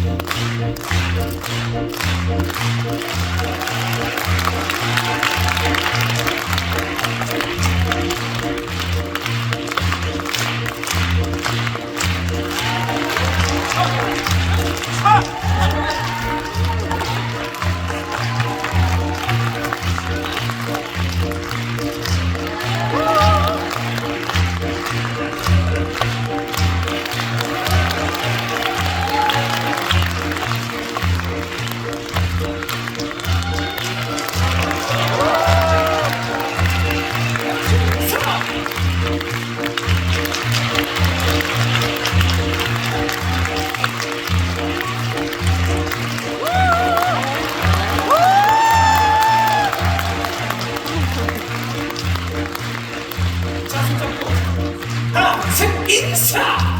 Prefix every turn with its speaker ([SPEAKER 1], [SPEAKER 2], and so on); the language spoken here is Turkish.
[SPEAKER 1] Thank you. inside.